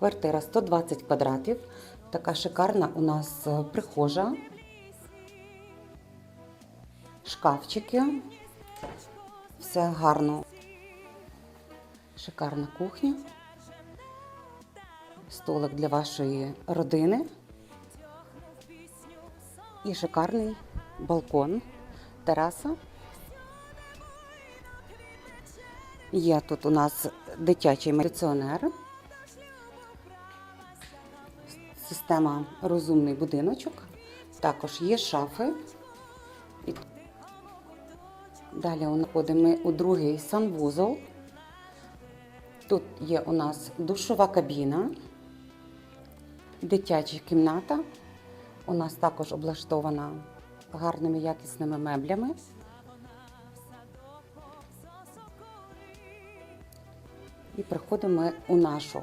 Квартира 120 квадратів. Така шикарна у нас е, прихожа. Шкафчики. Все гарно. Шикарна кухня. Столик для вашої родини. І шикарний балкон, тераса. Є тут у нас дитячий кондиціонер. Система розумний будиночок. Також є шафи. І Далі ми у другий санвузол. Тут є у нас душова кабіна, дитяча кімната. У нас також облаштована гарними якісними меблями. І приходимо у нашу